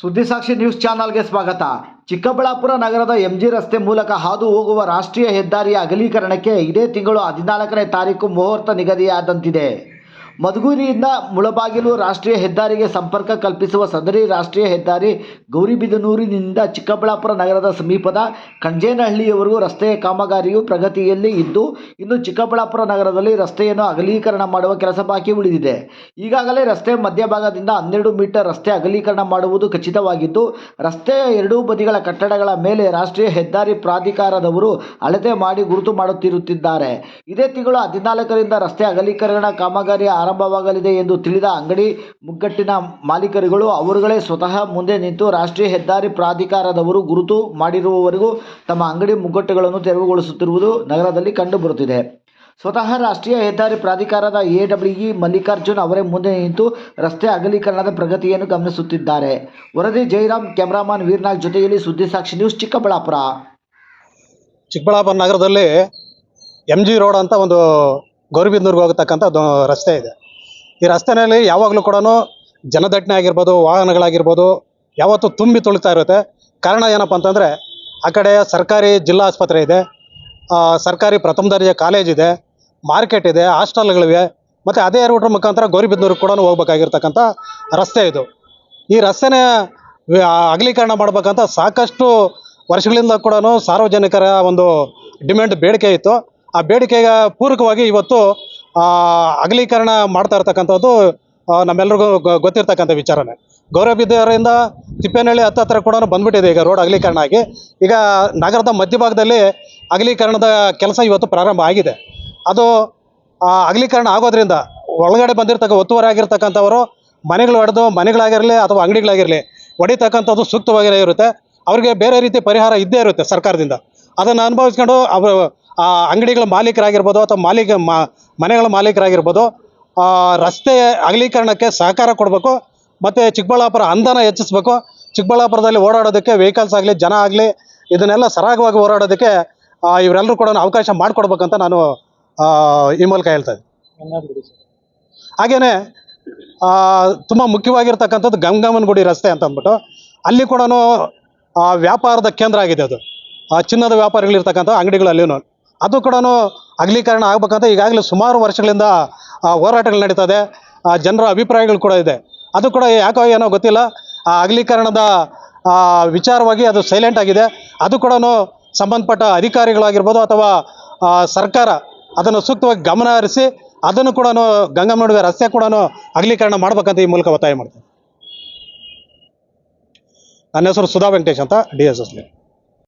ಸುದ್ದಿಸಾಕ್ಷಿ news ಚಾನಲ್ಗೆ ಸ್ವಾಗತ. ಚಿಕ್ಕಬಳ್ಳಾಪುರ ನಗರದ ಎಂಜಿ ರಸ್ತೆ ಮೂಲಕ ಹಾದು ಹೋಗುವ ರಾಷ್ಟ್ರೀಯ ಹೆದ್ದಾರಿಯ ಅಗಲೀಕರಣಕ್ಕೆ ಇದೇ ತಿಂಗಳು ಹದಿನಾಲ್ಕನೇ ತಾರೀಕು ಮುಹೂರ್ತ ನಿಗದಿಯಾದಂತಿದೆ. ಮಧುಗಿರಿಯಿಂದ ಮುಳಬಾಗಿಲು ರಾಷ್ಟ್ರೀಯ ಹೆದ್ದಾರಿಗೆ ಸಂಪರ್ಕ ಕಲ್ಪಿಸುವ ಸದರಿ ರಾಷ್ಟ್ರೀಯ ಹೆದ್ದಾರಿ ಗೌರಿಬಿದನೂರಿನಿಂದ ಚಿಕ್ಕಬಳ್ಳಾಪುರ ನಗರದ ಸಮೀಪದ ಕಂಜೇನಹಳ್ಳಿಯವರೆಗೂ ರಸ್ತೆಯ ಕಾಮಗಾರಿಯು ಪ್ರಗತಿಯಲ್ಲಿ ಇದ್ದು, ಇನ್ನು ಚಿಕ್ಕಬಳ್ಳಾಪುರ ನಗರದಲ್ಲಿ ರಸ್ತೆಯನ್ನು ಅಗಲೀಕರಣ ಮಾಡುವ ಕೆಲಸ ಬಾಕಿ ಉಳಿದಿದೆ. ಈಗಾಗಲೇ ರಸ್ತೆ ಮಧ್ಯಭಾಗದಿಂದ ಹನ್ನೆರಡು ಮೀಟರ್ ರಸ್ತೆ ಅಗಲೀಕರಣ ಮಾಡುವುದು ಖಚಿತವಾಗಿದ್ದು ರಸ್ತೆಯ ಎರಡೂ ಬದಿಗಳ ಕಟ್ಟಡಗಳ ಮೇಲೆ ರಾಷ್ಟ್ರೀಯ ಹೆದ್ದಾರಿ ಪ್ರಾಧಿಕಾರದವರು ಅಳತೆ ಮಾಡಿ ಗುರುತು ಮಾಡುತ್ತಿರುತ್ತಿದ್ದಾರೆ. ಇದೇ ತಿಂಗಳು ಹದಿನಾಲ್ಕರಿಂದ ರಸ್ತೆ ಅಗಲೀಕರಣ ಕಾಮಗಾರಿ ಆರಂಭವಾಗಲಿದೆ ಎಂದು ತಿಳಿದ ಅಂಗಡಿ ಮುಗ್ಗಟ್ಟಿನ ಮಾಲೀಕರುಗಳು, ಅವರುಗಳೇ ಸ್ವತಃ ಮುಂದೆ ನಿಂತು ರಾಷ್ಟ್ರೀಯ ಹೆದ್ದಾರಿ ಪ್ರಾಧಿಕಾರದವರು ಗುರುತು ಮಾಡಿರುವವರೆಗೂ ತಮ್ಮ ಅಂಗಡಿ ಮುಗ್ಗಟ್ಟುಗಳನ್ನು ತೆರವುಗೊಳಿಸುತ್ತಿರುವುದು ನಗರದಲ್ಲಿ ಕಂಡುಬರುತ್ತಿದೆ. ಸ್ವತಃ ರಾಷ್ಟ್ರೀಯ ಹೆದ್ದಾರಿ ಪ್ರಾಧಿಕಾರದ ಎ ಡಬ್ಲ್ಯೂ ಮಲ್ಲಿಕಾರ್ಜುನ್ ಅವರೇ ಮುಂದೆ ನಿಂತು ರಸ್ತೆ ಅಗಲೀಕರಣದ ಪ್ರಗತಿಯನ್ನು ಗಮನಿಸುತ್ತಿದ್ದಾರೆ. ವರದಿ, ಜೈರಾಮ್ ಕ್ಯಾಮರಾಮನ್ ವೀರ್ನಾಗ್ ಜೊತೆಯಲ್ಲಿ ಸುದ್ದಿಸಾಕ್ಷಿ ನ್ಯೂಸ್ ಚಿಕ್ಕಬಳ್ಳಾಪುರ. ಚಿಕ್ಕಬಳ್ಳಾಪುರ ನಗರದಲ್ಲಿ ಎಂ ಜಿ ರೋಡ್ ಅಂತ ಒಂದು ಗೌರಿಬಿದನೂರ್ಗೆ ಹೋಗತಕ್ಕಂಥ ರಸ್ತೆ ಇದೆ. ಈ ರಸ್ತೆನಲ್ಲಿ ಯಾವಾಗಲೂ ಕೂಡ ಜನದಟ್ಟಣೆ ಆಗಿರ್ಬೋದು, ವಾಹನಗಳಾಗಿರ್ಬೋದು ಯಾವತ್ತೂ ತುಂಬಿ ತುಳಿತಾ ಇರುತ್ತೆ. ಕಾರಣ ಏನಪ್ಪ ಅಂತಂದರೆ, ಆ ಕಡೆ ಸರ್ಕಾರಿ ಜಿಲ್ಲಾ ಆಸ್ಪತ್ರೆ ಇದೆ ಸರ್ಕಾರಿ ಪ್ರಥಮ ದರ್ಜೆ ಕಾಲೇಜ್ ಇದೆ, ಮಾರ್ಕೆಟ್ ಇದೆ, ಹಾಸ್ಟೆಲ್ಗಳಿವೆ, ಮತ್ತು ಅದೇ ರೂಟ್ರ ಮುಖಾಂತರ ಗೌರಿಬಿದ್ನೂರು ಕೂಡ ಹೋಗ್ಬೇಕಾಗಿರ್ತಕ್ಕಂಥ ರಸ್ತೆ ಇದು. ಈ ರಸ್ತೆನೇ ಅಗಲೀಕರಣ ಮಾಡ್ಬೇಕಂತ ಸಾಕಷ್ಟು ವರ್ಷಗಳಿಂದ ಕೂಡ ಸಾರ್ವಜನಿಕರ ಒಂದು ಡಿಮ್ಯಾಂಡ್ ಬೇಡಿಕೆ ಇತ್ತು. ಆ ಬೇಡಿಕೆಗೆ ಪೂರಕವಾಗಿ ಇವತ್ತು ಅಗಲೀಕರಣ ಮಾಡ್ತಾ ಇರ್ತಕ್ಕಂಥದ್ದು ನಮ್ಮೆಲ್ರಿಗೂ ಗೊತ್ತಿರ್ತಕ್ಕಂಥ ವಿಚಾರನೇ. ಗೌರವಬಿದ್ದವರಿಂದ ತಿಪ್ಪೇನಹಳ್ಳಿ ಹತ್ತತ್ರ ಕೂಡ ಬಂದ್ಬಿಟ್ಟಿದೆ ಈಗ ರೋಡ್ ಅಗಲೀಕರಣ ಆಗಿ. ಈಗ ನಗರದ ಮಧ್ಯಭಾಗದಲ್ಲಿ ಅಗಲೀಕರಣದ ಕೆಲಸ ಇವತ್ತು ಪ್ರಾರಂಭ ಆಗಿದೆ. ಅದು ಅಗಲೀಕರಣ ಆಗೋದ್ರಿಂದ ಒಳಗಡೆ ಬಂದಿರ್ತಕ್ಕ, ಒತ್ತುವರಿ ಆಗಿರ್ತಕ್ಕಂಥವರು ಮನೆಗಳು ಹೊಡೆದು ಮನೆಗಳಾಗಿರಲಿ ಅಥವಾ ಅಂಗಡಿಗಳಾಗಿರಲಿ ಹೊಡಿತಕ್ಕಂಥದ್ದು ಸೂಕ್ತವಾಗಿರೇ ಇರುತ್ತೆ. ಅವ್ರಿಗೆ ಬೇರೆ ರೀತಿ ಪರಿಹಾರ ಇದ್ದೇ ಇರುತ್ತೆ ಸರ್ಕಾರದಿಂದ. ಅದನ್ನು ಅನುಭವಿಸ್ಕೊಂಡು ಅವರು ಆ, ಅಂಗಡಿಗಳ ಮಾಲೀಕರಾಗಿರ್ಬೋದು ಅಥವಾ ಮಾಲೀಕ ಮನೆಗಳ ಮಾಲೀಕರಾಗಿರ್ಬೋದು ರಸ್ತೆ ಅಗಲೀಕರಣಕ್ಕೆ ಸಹಕಾರ ಕೊಡಬೇಕು, ಮತ್ತು ಚಿಕ್ಕಬಳ್ಳಾಪುರ ಅಂದನ ಹೆಚ್ಚಿಸ್ಬೇಕು. ಚಿಕ್ಕಬಳ್ಳಾಪುರದಲ್ಲಿ ಓಡಾಡೋದಕ್ಕೆ ವೆಹಿಕಲ್ಸ್ ಆಗಲಿ, ಜನ ಆಗಲಿ, ಇದನ್ನೆಲ್ಲ ಸರಾಗವಾಗಿ ಓಡಾಡೋದಕ್ಕೆ ಇವರೆಲ್ಲರೂ ಕೂಡ ಅವಕಾಶ ಮಾಡಿಕೊಡ್ಬೇಕಂತ ನಾನು ಈ ಮೂಲಕ ಹೇಳ್ತಾ ಇದ್ದೀನಿ. ಹಾಗೇನೆ ತುಂಬ ಮುಖ್ಯವಾಗಿರ್ತಕ್ಕಂಥದ್ದು ಗಂಗಮ್ಮನಗುಡಿ ರಸ್ತೆ ಅಂತ ಅಂದ್ಬಿಟ್ಟು, ಅಲ್ಲಿ ಕೂಡ ವ್ಯಾಪಾರದ ಕೇಂದ್ರ ಆಗಿದೆ ಅದು. ಚಿನ್ನದ ವ್ಯಾಪಾರಿಗಳಿರ್ತಕ್ಕಂಥ ಅಂಗಡಿಗಳು ಅಲ್ಲಿನೂ ಅದು ಕೂಡ ಅಗಲೀಕರಣ ಆಗ್ಬೇಕಂತ ಈಗಾಗಲೇ ಸುಮಾರು ವರ್ಷಗಳಿಂದ ಹೋರಾಟಗಳು ನಡೀತದೆ. ಇದೆ ಜನರ ಅಭಿಪ್ರಾಯಗಳು ಕೂಡ ಇದೆ. ಅದು ಕೂಡ ಯಾಕೋ ಏನೋ ಗೊತ್ತಿಲ್ಲ. ಆ, ಅಗಲೀಕರಣದ ವಿಚಾರವಾಗಿ ಅದು ಸೈಲೆಂಟ್ ಆಗಿದೆ. ಅದು ಕೂಡ ಸಂಬಂಧಪಟ್ಟ ಅಧಿಕಾರಿಗಳಾಗಿರ್ಬೋದು ಅಥವಾ ಸರ್ಕಾರ ಅದನ್ನು ಸೂಕ್ತವಾಗಿ ಗಮನ ಹರಿಸಿ ಅದನ್ನು ಕೂಡ ಗಂಗಮ್ಮ ನಡುವೆ ರಸ್ತೆ ಕೂಡ ಅಗಲೀಕರಣ ಮಾಡ್ಬೇಕಂತ ಈ ಮೂಲಕ ಒತ್ತಾಯ ಮಾಡ್ತೀನಿ. ನನ್ನ ಹೆಸರು ಸುಧಾ ವೆಂಕಟೇಶ್ ಅಂತ ಡಿ ಎಸ್ ಎಸ್